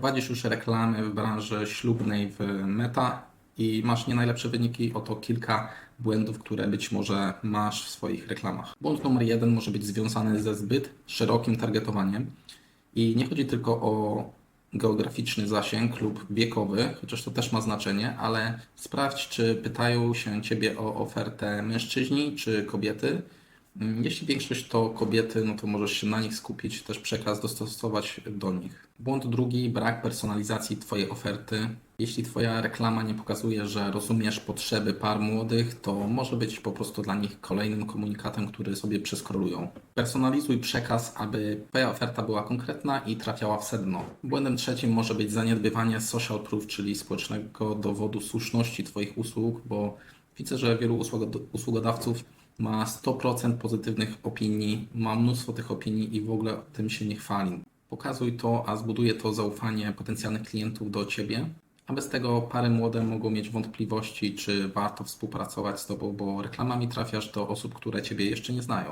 Prowadzisz już reklamy w branży ślubnej w Meta i masz nie najlepsze wyniki, oto kilka błędów, które być może masz w swoich reklamach. Błąd numer jeden może być związany ze zbyt szerokim targetowaniem i nie chodzi tylko o geograficzny zasięg lub wiekowy, chociaż to też ma znaczenie, ale sprawdź, czy pytają się Ciebie o ofertę mężczyźni czy kobiety. Mm, Jeśli większość to kobiety, no to możesz się na nich skupić, też przekaz dostosować do nich. Błąd drugi, brak personalizacji Twojej oferty. Jeśli Twoja reklama nie pokazuje, że rozumiesz potrzeby par młodych, to może być po prostu dla nich kolejnym komunikatem, który sobie przeskrolują. Personalizuj przekaz, aby Twoja oferta była konkretna i trafiała w sedno. Błędem trzecim może być zaniedbywanie social proof, czyli społecznego dowodu słuszności Twoich usług, bo widzę, że wielu usługod- usługodawców ma 100% pozytywnych opinii, ma mnóstwo tych opinii i w ogóle tym się nie chwali. Pokazuj to, a zbuduje to zaufanie potencjalnych klientów do Ciebie, a bez tego pary młode mogą mieć wątpliwości, czy warto współpracować z Tobą, bo reklamami trafiasz do osób, które Ciebie jeszcze nie znają.